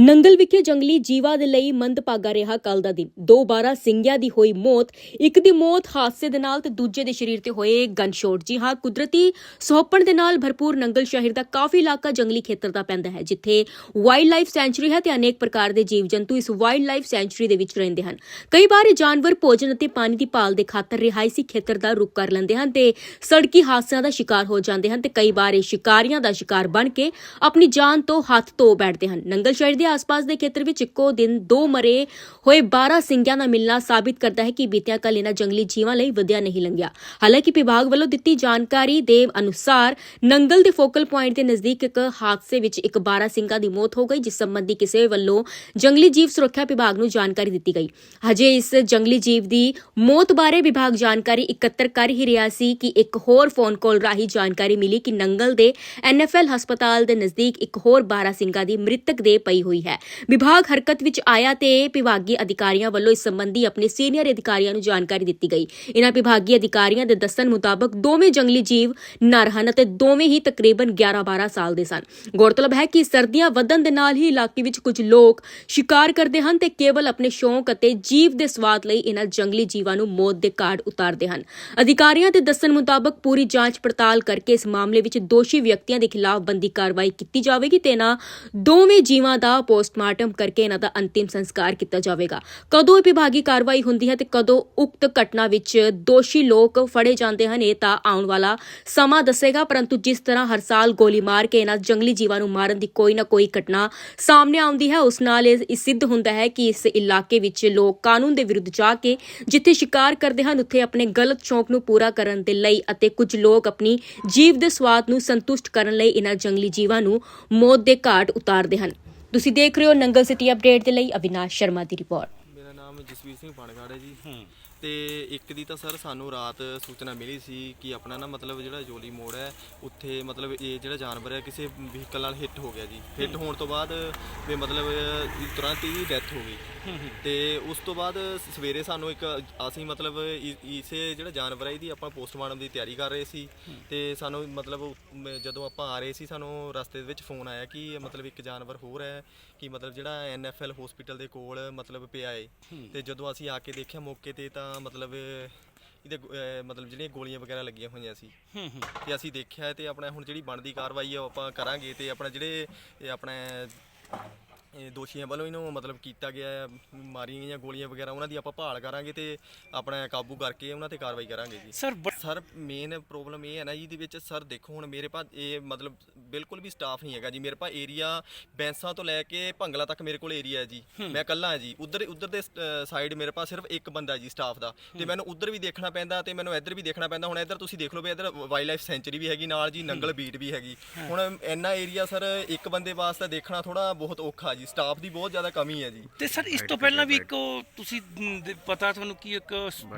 ਨੰਗਲ ਵਿਖੇ ਜੰਗਲੀ ਜੀਵਾਂ ਦੇ ਲਈ ਮੰਦਭਾਗਾ ਰਿਹਾ ਕੱਲ ਦਾ ਦਿਨ। ਦੋ 12 ਸਿੰਘਿਆਂ ਦੀ ਹੋਈ ਮੌਤ, ਇੱਕ ਦੀ ਮੌਤ ਹਾਦਸੇ ਦੇ ਨਾਲ ਤੇ ਦੂਜੇ ਦੇ ਸਰੀਰ ਤੇ ਹੋਏ ਗਨਸ਼ੋਟ। ਜੀ ਹਾਂ, ਕੁਦਰਤੀ ਸੁਹੱਪਣ ਦੇ ਨਾਲ ਭਰਪੂਰ ਨੰਗਲ ਸ਼ਹਿਰ ਦਾ ਕਾਫੀ ਇਲਾਕਾ ਜੰਗਲੀ ਖੇਤਰ ਦਾ ਪੈਂਦਾ ਹੈ, ਜਿੱਥੇ ਵਾਈਲਡ ਲਾਈਫ ਸੈਂਚੁਰੀ ਹੈ ਤੇ ਅਨੇਕ ਪ੍ਰਕਾਰ ਦੇ ਜੀਵ ਜੰਤੂ ਇਸ ਵਾਈਲਡ ਲਾਈਫ ਸੈਂਚੁਰੀ ਦੇ ਵਿੱਚ ਰਹਿੰਦੇ ਹਨ। ਕਈ ਵਾਰ ਇਹ ਜਾਨਵਰ ਭੋਜਨ ਅਤੇ ਪਾਣੀ ਦੀ ਭਾਲ ਦੇ ਖਾਤਰ ਰਿਹਾਇਸ਼ੀ ਖੇਤਰ ਦਾ ਰੁਖ ਕਰ ਲੈਂਦੇ ਹਨ ਤੇ ਸੜਕੀ ਹਾਦਸਿਆਂ ਦਾ ਸ਼ਿਕਾਰ ਹੋ ਜਾਂਦੇ ਹਨ ਤੇ ਕਈ ਵਾਰ ਇਹ ਸ਼ਿਕਾਰੀਆਂ ਦਾ ਸ਼ਿਕਾਰ ਬਣ ਕੇ ਆਪਣੀ ਜਾਨ ਤੋਂ ਹੱਥ ਧੋ ਬੈਠਦੇ ਹਨ। ਨੰਗਲ ਸ਼ਹਿਰ ਦੇ ਆਸ-ਪਾਸ ਦੇ ਖੇਤਰ ਵਿੱਚ ਇੱਕੋ ਦਿਨ ਦੋ ਮਰੇ ਹੋਏ 12 ਸਿੰਘਾਂ ਦਾ ਮਿਲਣਾ ਸਾਬਿਤ ਕਰਦਾ ਹੈ ਕਿ ਬੀਤਿਆ ਕੱਲ ਇਹਨਾਂ ਜੰਗਲੀ ਜੀਵਾਂ ਲਈ ਵਧੀਆ ਨਹੀਂ ਲੰਘਿਆ। ਹਾਲਾਂਕਿ ਵਿਭਾਗ ਵੱਲੋਂ ਦਿੱਤੀ ਜਾਣਕਾਰੀ ਦੇ ਅਨੁਸਾਰ ਨੰਗਲ ਦੇ ਫੋਕਲ ਪੁਆਇੰਟ ਦੇ ਨਜ਼ਦੀਕ ਇੱਕ ਹਾਦਸੇ ਵਿੱਚ ਇੱਕ 12 ਸਿੰਘਾਂ ਦੀ ਮੌਤ ਹੋ ਗਈ, ਜਿਸ ਸੰਬੰਧੀ ਕਿਸੇ ਵੱਲੋਂ ਜੰਗਲੀ ਜੀਵ ਸੁਰੱਖਿਆ ਵਿਭਾਗ ਨੂੰ ਜਾਣਕਾਰੀ ਦਿੱਤੀ ਗਈ। ਹਜੇ ਇਸ ਜੰਗਲੀ ਜੀਵ ਦੀ ਮੌਤ ਬਾਰੇ ਵਿਭਾਗ ਜਾਣਕਾਰੀ ਇਕੱਤਰ ਕਰ ਹੀ ਰਿਹਾ ਸੀ ਕਿ ਇੱਕ ਹੋਰ ਫੋਨ ਕਾਲ ਰਾਹੀਂ ਜਾਣਕਾਰੀ ਮਿਲੀ ਕਿ ਨੰਗਲ ਦੇ ਐਨਐਫਐਲ ਹਸਪਤਾਲ ਦੇ ਨਜ਼ਦੀਕ ਇੱਕ ਹੋਰ 12 ਸਿੰਘਾਂ ਦੀ ਮ੍ਰਿਤਕ ਦੇ ਪਈ ਹੋਈ ਹੈ। ਵਿਭਾਗ ਹਰਕਤ ਵਿੱਚ ਆਇਆ ਤੇ ਵਿਭਾਗੀ ਅਧਿਕਾਰੀਆਂ ਵੱਲੋਂ ਇਸ ਸੰਬੰਧੀ ਆਪਣੇ ਸੀਨੀਅਰ ਅਧਿਕਾਰੀਆਂ ਨੂੰ ਜਾਣਕਾਰੀ ਦਿੱਤੀ ਗਈ। ਇਹਨਾਂ ਵਿਭਾਗੀ ਅਧਿਕਾਰੀਆਂ ਦੇ ਦੱਸਣ ਮੁਤਾਬਕ ਦੋਵੇਂ ਜੰਗਲੀ ਜੀਵ ਨਰ ਹਨ ਅਤੇ ਦੋਵੇਂ ਹੀ ਤਕਰੀਬਨ 11-12 ਸਾਲ ਦੇ ਸਨ। ਗੌਰਤਲਬ ਹੈ ਕਿ ਸਰਦੀਆਂ ਵਧਣ ਦੇ ਨਾਲ ਹੀ ਇਲਾਕੇ ਵਿੱਚ ਕੁਝ ਲੋਕ ਸ਼ਿਕਾਰ ਕਰਦੇ ਹਨ ਤੇ ਕੇਵਲ ਆਪਣੇ ਸ਼ੌਂਕ ਅਤੇ ਜੀਵ ਦੇ ਸਵਾਦ ਲਈ ਇਹਨਾਂ ਜੰਗਲੀ ਜੀਵਾਂ ਨੂੰ ਮੌਤ ਦੇ ਕਾਰਡ ਉਤਾਰਦੇ ਹਨ। ਅਧਿਕਾਰੀਆਂ ਦੇ ਦੱਸਣ ਮੁਤਾਬਕ ਪੂਰੀ ਜਾਂਚ ਪੜਤਾਲ ਕਰਕੇ ਇਸ ਮਾਮਲੇ ਵਿੱਚ ਦੋਸ਼ੀ ਵਿਅਕਤੀਆਂ ਦੇ ਖਿਲਾਫ ਬੰਦੀ ਕਾਰਵਾਈ ਕੀਤੀ ਜਾਵੇਗੀ ਤੇ ਇਹਨਾਂ ਦੋਵੇਂ ਜੀਵਾਂ ਦਾ ਪੋਸਟਮਾਰਟਮ ਕਰਕੇ ਇਹਨਾਂ ਦਾ ਅੰਤਿਮ ਸੰਸਕਾਰ ਕੀਤਾ ਜਾਵੇਗਾ। ਕਦੋਂ ਇਹ ਵਿਭਾਗੀ ਕਾਰਵਾਈ ਹੁੰਦੀ ਹੈ ਤੇ ਕਦੋਂ ਉਕਤ ਘਟਨਾ ਵਿੱਚ ਦੋਸ਼ੀ ਲੋਕ ਫੜੇ ਜਾਂਦੇ ਹਨ, ਇਹ ਤਾਂ ਆਉਣ ਵਾਲਾ ਸਮਾਂ ਦੱਸੇਗਾ। ਪਰੰਤੂ ਜਿਸ ਤਰ੍ਹਾਂ ਹਰ ਸਾਲ ਗੋਲੀ ਮਾਰ ਕੇ ਇਹਨਾਂ ਜੰਗਲੀ ਜੀਵਾਂ ਨੂੰ ਮਾਰਨ ਦੀ ਕੋਈ ਨਾ ਕੋਈ ਘਟਨਾ ਸਾਹਮਣੇ ਆਉਂਦੀ ਹੈ, ਉਸ ਨਾਲ ਇਹ ਸਿੱਧ ਹੁੰਦਾ ਹੈ ਕਿ ਇਸ ਇਲਾਕੇ ਵਿੱਚ ਲੋਕ ਕਾਨੂੰਨ ਦੇ ਵਿਰੁੱਧ ਜਾ ਕੇ ਜਿੱਥੇ ਸ਼ਿਕਾਰ ਕਰਦੇ ਹਨ, ਉੱਥੇ ਆਪਣੇ ਗਲਤ ਸ਼ੌਂਕ ਨੂੰ ਪੂਰਾ ਕਰਨ ਦੇ ਲਈ ਅਤੇ ਕੁਝ ਲੋਕ ਆਪਣੀ ਜੀਵ ਦੇ ਸਵਾਦ ਨੂੰ ਸੰਤੁਸ਼ਟ ਕਰਨ ਲਈ ਇਹਨਾਂ ਜੰਗਲੀ ਜੀਵਾਂ ਨੂੰ ਮੌਤ ਦੇ ਘਾਟ ਉਤਾਰਦੇ ਹਨ। ਤੁਸੀਂ ਦੇਖ ਰਹੇ ਹੋ ਨੰਗਲ ਸਿਟੀ ਅਪਡੇਟ ਦੇ ਲਈ ਅਵਿਨਾਸ਼ ਸ਼ਰਮਾ ਦੀ ਰਿਪੋਰਟ। ਮੇਰਾ ਨਾਮ ਜਸਵੀਰ ਸਿੰਘ ਪਾਣਗੜ ਹੈ। ਜੀ ਤੇ ਇੱਕ ਦੀ ਤਾਂ ਸਰ ਸਾਨੂੰ ਰਾਤ ਸੂਚਨਾ ਮਿਲੀ ਸੀ ਕਿ ਆਪਣਾ ਨਾ ਮਤਲਬ ਜਿਹੜਾ ਜੋਲੀ ਮੋੜ ਹੈ ਉੱਥੇ ਮਤਲਬ ਇਹ ਜਿਹੜਾ ਜਾਨਵਰ ਹੈ ਕਿਸੇ ਵਹੀਕਲ ਨਾਲ ਹਿੱਟ ਹੋ ਗਿਆ ਜੀ। ਹਿੱਟ ਹੋਣ ਤੋਂ ਬਾਅਦ ਵੀ ਮਤਲਬ ਤੁਰੰਤ ਹੀ ਡੈਥ ਹੋ ਗਈ। ਤੇ ਉਸ ਤੋਂ ਬਾਅਦ ਸਵੇਰੇ ਸਾਨੂੰ ਇੱਕ ਅਸੀਂ ਮਤਲਬ ਇਸੇ ਜਿਹੜਾ ਜਾਨਵਰ ਹੈ ਇਹਦੀ ਆਪਾਂ ਪੋਸਟਮਾਰਟਮ ਦੀ ਤਿਆਰੀ ਕਰ ਰਹੇ ਸੀ। ਤੇ ਸਾਨੂੰ ਮਤਲਬ ਜਦੋਂ ਆਪਾਂ ਆ ਰਹੇ ਸੀ ਸਾਨੂੰ ਰਸਤੇ ਦੇ ਵਿੱਚ ਫੋਨ ਆਇਆ ਕਿ ਮਤਲਬ ਇੱਕ ਜਾਨਵਰ ਹੋਰ ਹੈ ਕਿ ਮਤਲਬ ਜਿਹੜਾ ਐਨਐਫਐਲ ਹਸਪੀਟਲ ਦੇ ਕੋਲ ਮਤਲਬ ਪਿਆ ਏ। ਤੇ ਜਦੋਂ ਅਸੀਂ ਆ ਕੇ ਦੇਖਿਆ ਮੌਕੇ ਤੇ ਤਾਂ ਮਤਲਬ ਇਹਦੇ ਗੋ- ਅਹ ਮਤਲਬ ਜਿਹੜੀਆਂ ਗੋਲੀਆਂ ਵਗੈਰਾ ਲੱਗੀਆਂ ਹੋਈਆਂ ਸੀ। ਤੇ ਅਸੀਂ ਦੇਖਿਆ ਤੇ ਆਪਣਾ ਹੁਣ ਜਿਹੜੀ ਬਣਦੀ ਕਾਰਵਾਈ ਆ ਉਹ ਆਪਾਂ ਕਰਾਂਗੇ ਤੇ ਆਪਣਾ ਜਿਹੜੇ ਇਹ ਆਪਣੇ ਇਹ ਦੋਸ਼ੀਆਂ ਵੱਲੋਂ ਇਹਨੂੰ ਮਤਲਬ ਕੀਤਾ ਗਿਆ ਹੈ, ਮਾਰੀਆਂ ਗਈਆਂ ਗੋਲੀਆਂ ਵਗੈਰਾ ਉਹਨਾਂ ਦੀ ਆਪਾਂ ਭਾਲ ਕਰਾਂਗੇ ਤੇ ਆਪਣਾ ਕਾਬੂ ਕਰਕੇ ਉਹਨਾਂ ਤੇ ਕਾਰਵਾਈ ਕਰਾਂਗੇ ਜੀ। ਸਰ ਸਰ ਮੇਨ ਪ੍ਰੋਬਲਮ ਇਹ ਹੈ ਨਾ ਜੀ ਇਹਦੇ ਵਿੱਚ ਸਰ ਦੇਖੋ ਹੁਣ ਮੇਰੇ ਪਾ ਇਹ ਮਤਲਬ ਬਿਲਕੁਲ ਵੀ ਸਟਾਫ ਨਹੀਂ ਹੈਗਾ ਜੀ। ਮੇਰੇ ਪਾ ਏਰੀਆ ਬੈਂਸਾਂ ਤੋਂ ਲੈ ਕੇ ਭੰਗਲਾ ਤੱਕ ਮੇਰੇ ਕੋਲ ਏਰੀਆ ਹੈ ਜੀ। ਮੈਂ ਇਕੱਲਾ ਹਾਂ ਜੀ। ਉਧਰ ਉਧਰ ਦੇ ਸਾਈਡ ਮੇਰੇ ਪਾਸ ਸਿਰਫ ਇੱਕ ਬੰਦਾ ਜੀ ਸਟਾਫ ਦਾ। ਤੇ ਮੈਨੂੰ ਉਧਰ ਵੀ ਦੇਖਣਾ ਪੈਂਦਾ ਤੇ ਮੈਨੂੰ ਇੱਧਰ ਵੀ ਦੇਖਣਾ ਪੈਂਦਾ। ਹੁਣ ਇੱਧਰ ਤੁਸੀਂ ਦੇਖ ਲਓ ਵੀ ਇੱਧਰ ਵਾਈਲਡ ਲਾਈਫ ਸੈਂਚੁਰੀ ਵੀ ਹੈਗੀ ਨਾਲ ਜੀ ਨੰਗਲ ਬੀਟ ਵੀ ਹੈਗੀ। ਹੁਣ ਇੰਨਾ ਏਰੀਆ ਸਰ ਇੱਕ ਬੰਦੇ ਵਾਸਤੇ ਦੇਖਣਾ ਥੋੜਾ ਬਹੁਤ ਔਖਾ ਜੀ। ਸਟਾਫ ਦੀ ਬਹੁਤ ਜ਼ਿਆਦਾ ਕਮੀ ਹੈ ਜੀ। ਤੇ ਸਰ ਇਸ ਤੋਂ ਪਹਿਲਾਂ ਵੀ ਇੱਕ ਤੁਸੀਂ ਦੇ- ਪਤਾ ਤੁਹਾਨੂੰ ਕੀ ਇੱਕ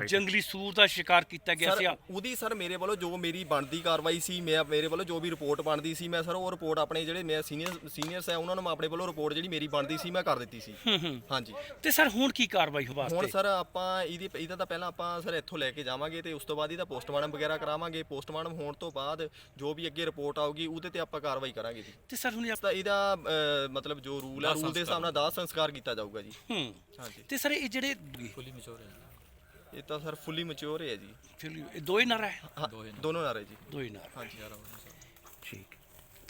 ਜੰਗਲੀ ਸੂਰ ਦਾ ਸ਼ਿਕਾਰ ਕੀਤਾ ਗਿਆ ਸੀ ਉਹਦੀ ਸਰ ਮੇਰੇ ਵੱਲੋਂ ਜੋ ਮੇਰੀ ਬਣਦੀ ਕਾਰਵਾਈ ਸੀ ਮੈਂ ਮੇਰੇ ਵੱਲੋਂ ਜੋ ਵੀ ਰਿਪੋਰਟ ਬਣਦੀ ਸੀ ਮੈਂ ਸਰ ਉਹ ਰਿਪੋਰਟ ਆਪਣੇ ਜਿਹੜੇ ਮੈਂ ਸੀਨੀਅਰ ਸੀਨੀਅਰਸ ਹੈ ਉਹਨਾਂ ਨੂੰ ਮੈਂ ਆਪਣੇ ਵੱਲੋਂ ਰਿਪੋਰਟ ਜਿਹੜੀ ਮੇਰੀ ਬਣਦੀ ਸੀ ਮੈਂ ਕਰ ਦਿੱਤੀ ਸੀ। ਹਾਂਜੀ। ਤੇ ਸਰ ਹੁਣ ਕੀ ਕਾਰਵਾਈ ਹੋ ਹੁਣ ਵਾਸਤੇ? ਸਰ ਆਪਾਂ ਇਹਦੀ ਇਹਦਾ ਤਾਂ ਪਹਿਲਾਂ ਆਪਾਂ ਸਰ ਇੱਥੋਂ ਲੈ ਕੇ ਜਾਵਾਂਗੇ ਤੇ ਉਸ ਤੋਂ ਬਾਅਦ ਇਹਦਾ ਪੋਸਟਮਾਰਟਮ ਵਗੈਰਾ ਕਰਾਵਾਂਗੇ। ਪੋਸਟਮਾਰਟਮ ਹੋਣ ਤੋਂ ਬਾਅਦ ਜੋ ਵੀ ਅੱਗੇ ਰਿਪੋਰਟ ਆਊਗੀ ਉਹਦੇ ਤੇ ਆਪਾਂ ਕਾਰਵਾਈ ਕਰਾਂਗੇ ਜੀ। ਤੇ ਸਰ ਹੁਣ ਇਹਦਾ ਮਤਲਬ ਜੋ ਰੂਲ ਹੈ ਰੂਲ ਦੇ ਹਿਸਾਬ ਨਾਲ ਦਾਹ ਸੰਸਕਾਰ ਕੀਤਾ ਜਾਊਗਾ ਜੀ। ਹੂੰ। ਹਾਂਜੀ। ਤੇ ਸਰ ਇਹ ਜਿਹੜੇ ਇਹ ਤਾਂ ਸਰ ਫੁੱਲੀ ਮੈਚੁਰ ਹੈ ਜੀ। ਚਲਿਓ ਇਹ ਦੋ ਹੀ ਨਰ ਹੈ? ਹਾਂ, ਦੋਨੋਂ ਨਾਰੇ ਜੀ। ਦੋ ਹੀ ਨਰ। ਹਾਂਜੀ ਠੀਕ।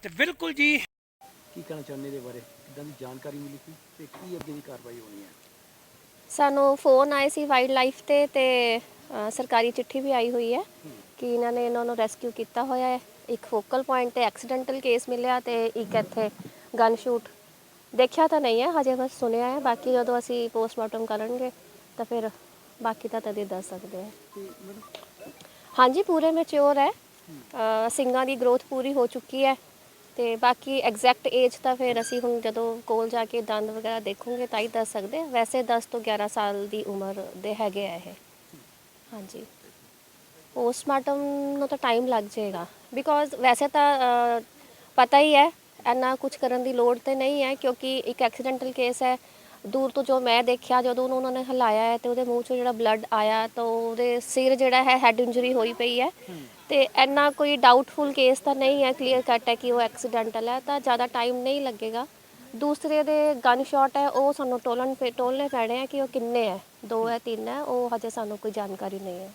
ਤੇ ਬਿਲਕੁਲ ਜੀ। ਕੀ ਕਹਿਣਾ ਚਾਹੁੰਦੇ ਦੇ ਬਾਰੇ? ਕਿਦਾਂ ਦੀ ਜਾਣਕਾਰੀ ਮਿਲੀ ਸੀ ਤੇ ਕੀ ਅੱਗੇ ਦੀ ਕਾਰਵਾਈ ਹੋਣੀ ਹੈ? ਸਾਨੂੰ ਫੋਨ ਆਏ ਸੀ ਵਾਈਲਡ ਲਾਈਫ ਤੇ ਤੇ ਅ, ਸਰਕਾਰੀ ਚਿੱਠੀ ਵੀ ਆਈ ਹੋਈ ਹੈ ਕਿ ਇਹਨਾਂ ਨੇ ਇਹਨਾਂ ਨੂੰ ਰੈਸਕਿਊ ਕੀਤਾ ਹੋਇਆ ਹੈ। ਇੱਕ ਫੋਕਲ ਪੁਆਇੰਟ ਤੇ ਐਕਸੀਡੈਂਟਲ ਕੇਸ ਮਿਲਿਆ ਤੇ ਇੱਕ ਇੱਥੇ ਗਨ ਸ਼ੂਟ ਦੇਖਿਆ ਤਾਂ ਨਹੀਂ ਹੈ ਹਜੇ ਬਸ ਸੁਣਿਆ ਹੈ। ਬਾਕੀ ਜਦੋਂ ਅਸੀਂ ਪੋਸਟਮਾਰਟਮ ਕਰਾਂਗੇ ਤਾਂ ਫਿਰ ਬਾਕੀ ਤਾਂ ਤਦੇ ਦੱਸ ਸਕਦੇ ਹਾਂ ਹਾਂਜੀ ਪੂਰੇ ਮੈਚੁਰ ਹੈ। ਅ, ਸਿੰਗਾਂ ਦੀ ਗਰੋਥ ਪੂਰੀ ਹੋ ਚੁੱਕੀ ਹੈ। ਤੇ ਬਾਕੀ ਐਗਜ਼ੈਕਟ ਏਜ ਤਾਂ ਫਿਰ ਅਸੀਂ ਹੁਣ ਜਦੋਂ ਕੋਲ ਜਾ ਕੇ ਦੰਦ ਵਗੈਰਾ ਦੇਖੂਗੇ ਤਾਂ ਹੀ ਦੱਸ ਸਕਦੇ ਹਾਂ। ਵੈਸੇ 10 ਤੋਂ 11 ਸਾਲ ਦੀ ਉਮਰ ਦੇ ਹੈਗੇ ਆ ਇਹ। ਹਾਂਜੀ। ਪੋਸਟਮਾਰਟਮ ਨੂੰ ਤਾਂ ਟਾਈਮ ਲੱਗ ਜਾਏਗਾ। ਬਿਕੋਜ਼ ਵੈਸੇ ਤਾਂ ਅ, ਪਤਾ ਹੀ ਹੈ ਇੰਨਾ ਕੁਝ ਕਰਨ ਦੀ ਲੋੜ ਤੇ ਨਹੀਂ ਹੈ ਕਿਉਂਕਿ ਇੱਕ ਐਕਸੀਡੈਂਟਲ ਕੇਸ ਹੈ। ਦੂਰ ਤੋਂ ਜੋ ਮੈਂ ਦੇਖਿਆ ਜਦੋਂ ਉਹਨੂੰ ਉਹਨਾਂ ਨੇ ਹਿਲਾਇਆ ਹੈ ਤੇ ਉਹਦੇ ਮੂੰਹ ਚੋਂ ਜਿਹੜਾ ਬਲੱਡ ਆਇਆ ਤਾਂ ਉਹਦੇ ਸਿਰ ਜਿਹੜਾ ਹੈ ਹੈਡ ਇੰਜਰੀ ਹੋਈ ਪਈ ਹੈ। ਤੇ ਇੰਨਾ ਕੋਈ ਡਾਊਟਫੁਲ ਕੇਸ ਤਾਂ ਨਹੀਂ ਹੈ ਕਲੀਅਰ ਕੱਟ ਹੈ ਕਿ ਉਹ ਐਕਸੀਡੈਂਟਲ ਹੈ ਤਾਂ ਜ਼ਿਆਦਾ ਟਾਈਮ ਨਹੀਂ ਲੱਗੇਗਾ। ਦੂਸਰੇ ਦੇ ਗਨ ਸ਼ਾਟ ਹੈ ਉਹ ਸਾਨੂੰ ਟੋਲਣ ਪੇ ਟੋਲਨੇ ਪੈਣੇ ਆ ਕਿ ਉਹ ਕਿੰਨੇ ਹੈ ਦੋ ਹੈ ਤਿੰਨ ਹੈ ਉਹ ਹਜੇ ਸਾਨੂੰ ਕੋਈ ਜਾਣਕਾਰੀ ਨਹੀਂ ਹੈ।